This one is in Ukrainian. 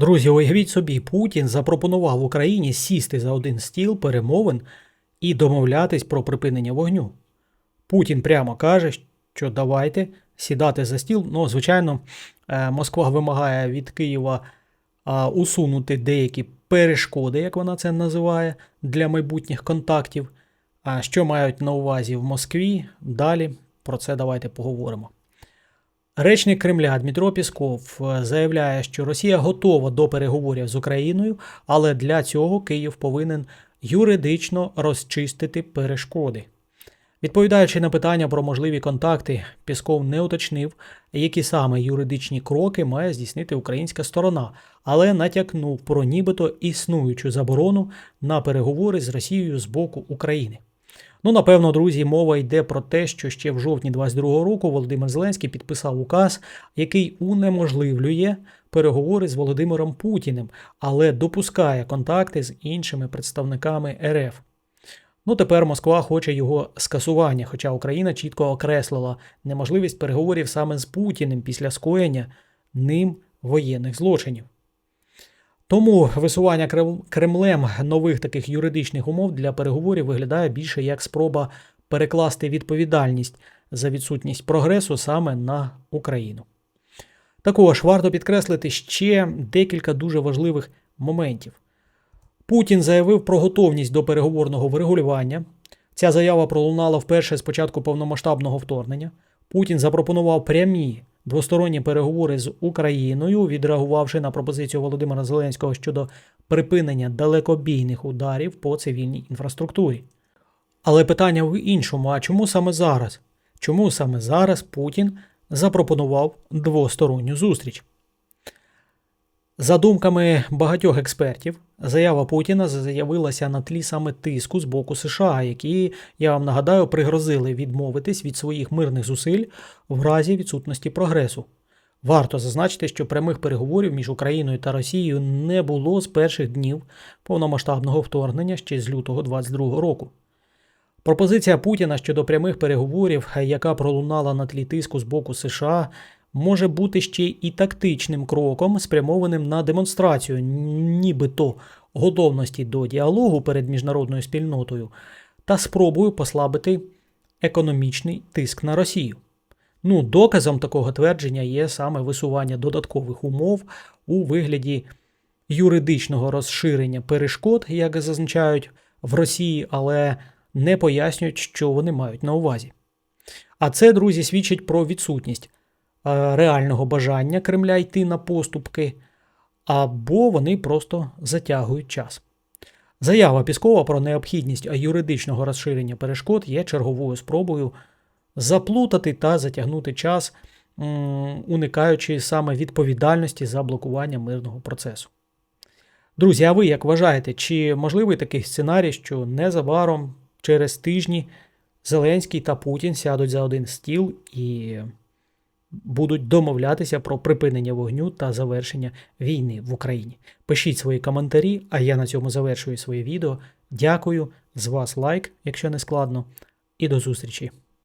Друзі, уявіть собі, Путін запропонував Україні сісти за один стіл перемовин і домовлятись про припинення вогню. Путін прямо каже, що давайте сідати за стіл. Ну, звичайно, е, Москва вимагає від Києва усунути деякі перешкоди, як вона це називає, для майбутніх контактів. А що мають на увазі в Москві? Далі про це давайте поговоримо. Речник Кремля Дмитро Пісков е, заявляє, що Росія готова до переговорів з Україною, але для цього Київ повинен юридично розчистити перешкоди. Відповідаючи на питання про можливі контакти, Пісков не уточнив, які саме юридичні кроки має здійснити українська сторона, але натякнув про нібито існуючу заборону на переговори з Росією з боку України. Ну, напевно, друзі, мова йде про те, що ще в жовтні 22-го року Володимир Зеленський підписав указ, який унеможливлює переговори з Володимиром Путіним, але допускає контакти з іншими представниками РФ. Ну, тепер Москва хоче його скасування, хоча Україна чітко окреслила неможливість переговорів саме з Путіним після скоєння ним воєнних злочинів. Тому висування Кремлем нових таких юридичних умов для переговорів виглядає більше як спроба перекласти відповідальність за відсутність прогресу саме на Україну. Також варто підкреслити ще декілька дуже важливих моментів. Путін заявив про готовність до переговорного врегулювання. Ця заява пролунала вперше з початку повномасштабного вторгнення. Путін запропонував прямі двосторонні переговори з Україною, відреагувавши на пропозицію Володимира Зеленського щодо припинення далекобійних ударів по цивільній інфраструктурі. Але питання в іншому: а чому саме зараз? Чому саме зараз Путін запропонував двосторонню зустріч? За думками багатьох експертів, заява Путіна заявилася на тлі саме тиску з боку США, які, я вам нагадаю, пригрозили відмовитись від своїх мирних зусиль в разі відсутності прогресу. Варто зазначити, що прямих переговорів між Україною та Росією не було з перших днів повномасштабного вторгнення ще з лютого 2022 року. Пропозиція Путіна щодо прямих переговорів, яка пролунала на тлі тиску з боку США, може бути ще і тактичним кроком, спрямованим на демонстрацію, нібито готовності до діалогу перед міжнародною спільнотою та спробою послабити економічний тиск на Росію. Ну, доказом такого твердження є саме висування додаткових умов у вигляді юридичного розширення перешкод, як зазначають в Росії, але не пояснюють, що вони мають на увазі. А це, друзі, свідчить про відсутність реального бажання Кремля йти на поступки, або вони просто затягують час. Заява Піскова про необхідність юридичного розширення перешкод є черговою спробою заплутати та затягнути час, уникаючи саме відповідальності за блокування мирного процесу. Друзі, а ви як вважаєте, чи можливий такий сценарій, що незабаром через тижні Зеленський та Путін сядуть за один стіл і будуть домовлятися про припинення вогню та завершення війни в Україні? Пишіть свої коментарі, а я на цьому завершую своє відео. Дякую, з вас лайк, якщо не складно, і до зустрічі!